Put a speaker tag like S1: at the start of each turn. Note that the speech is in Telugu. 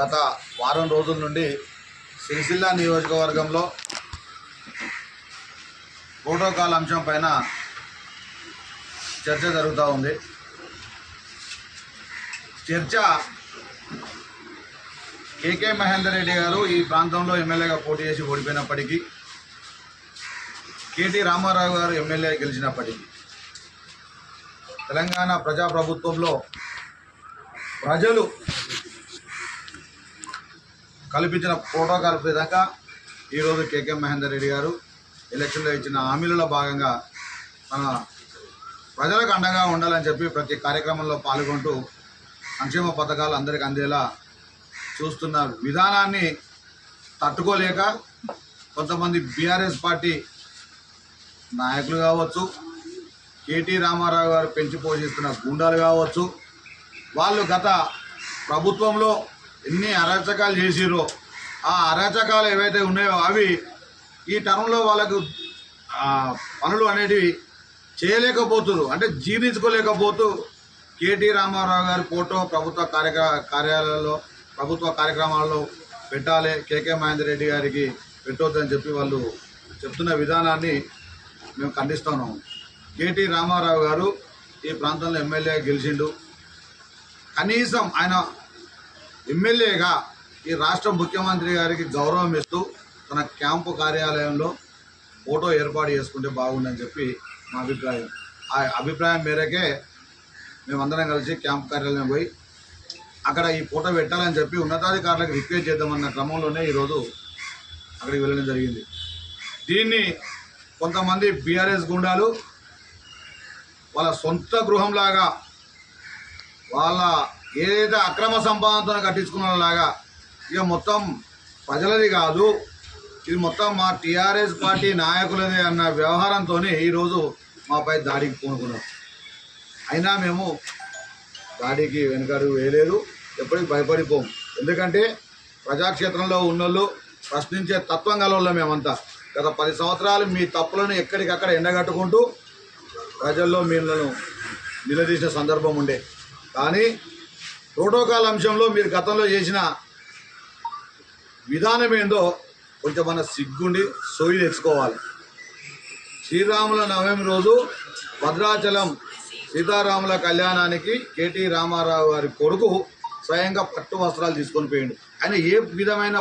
S1: గత వారం రోజుల నుండి సిరిసిల్ల నియోజకవర్గంలో ప్రోటోకాల్ అంశం పైన చర్చ జరుగుతూ ఉంది. చర్చ కేకే మహేందర్ రెడ్డి గారు ఈ ప్రాంతంలో ఎమ్మెల్యేగా పోటీ చేసి ఓడిపోయినప్పటికీ కేటీ రామారావు గారు ఎమ్మెల్యే గెలిచినప్పటికీ తెలంగాణ ప్రజాప్రభుత్వంలో ప్రజలు కల్పించిన ప్రోటోకాల్ విధంగా ఈరోజు కేకే మహేందర్ రెడ్డి గారు ఎలక్షన్లో ఇచ్చిన హామీలలో భాగంగా మన ప్రజలకు అండగా ఉండాలని చెప్పి ప్రతి కార్యక్రమంలో పాల్గొంటూ సంక్షేమ పథకాలు అందరికి అందేలా చూస్తున్న విధానాన్ని తట్టుకోలేక కొంతమంది బీఆర్ఎస్ పార్టీ నాయకులు కావచ్చు కేటీ రామారావు గారు పెంచి పోషిస్తున్న గుండాలు కావచ్చు వాళ్ళు గత ప్రభుత్వంలో ఎన్ని అరాచకాలు చేసిరో ఆ అరాచకాలు ఏవైతే ఉన్నాయో అవి ఈ టర్మ్లో వాళ్ళకు పనులు అనేటివి చేయలేకపోతున్నారు అంటే జీర్ణించుకోలేకపోతూ కేటీ రామారావు గారి ఫోటో ప్రభుత్వ కార్యక్ర కార్యాలయాల్లో ప్రభుత్వ కార్యక్రమాల్లో పెట్టాలి కేకే మహేందర్ రెడ్డి గారికి పెట్టొద్దని చెప్పి వాళ్ళు చెప్తున్న విధానాన్ని మేము ఖండిస్తున్నాము కేటీ రామారావు గారు ఈ ప్రాంతంలో ఎమ్మెల్యే గెలిచిండు. కనీసం ఆయన ఎమ్మెల్యేగా ఈ రాష్ట్ర ముఖ్యమంత్రి గారికి గౌరవం ఇస్తూ తన క్యాంపు కార్యాలయంలో ఫోటో ఏర్పాటు చేసుకుంటే బాగుండని చెప్పి మా అభిప్రాయం. ఆ అభిప్రాయం మేరకే మేమందరం కలిసి క్యాంప్ కార్యాలయం పోయి అక్కడ ఈ ఫోటో పెట్టాలని చెప్పి ఉన్నతాధికారులకు రిక్వెస్ట్ చేద్దామన్న క్రమంలోనే ఈరోజు అక్కడికి వెళ్ళడం జరిగింది. దీన్ని కొంతమంది బీఆర్ఎస్ గుండాలు వాళ్ళ సొంత గృహంలాగా వాళ్ళ ఏదైతే అక్రమ సంపాదనతో కట్టించుకున్నలాగా ఇక మొత్తం ప్రజలది కాదు ఇది మొత్తం మా టీఆర్ఎస్ పార్టీ నాయకులది అన్న వ్యవహారంతో ఈరోజు మాపై దాడికి పూనుకున్నాం అయినా మేము దాడికి వెనుకడుగు వేయలేదు ఎప్పటికి భయపడిపోం. ఎందుకంటే ప్రజాక్షేత్రంలో ఉన్నోళ్ళు ప్రశ్నించే తత్వం గలవాళ్ళం మేమంతా. గత పది సంవత్సరాలు మీ తప్పులను ఎక్కడికక్కడ ఎండగట్టుకుంటూ ప్రజల్లో మీలను నిలదీసిన సందర్భం ఉండే. కానీ ప్రోటోకాల్ అంశంలో మీరు గతంలో చేసిన విధానం ఏందో కొంచెం మన సిగ్గుండి సోయి తెచ్చుకోవాలి. శ్రీరాముల నవమి రోజు భద్రాచలం సీతారాముల కళ్యాణానికి కేటీ రామారావు గారి కొడుకు స్వయంగా పట్టు వస్త్రాలు తీసుకొని పోయిండు. ఆయన ఏ విధమైన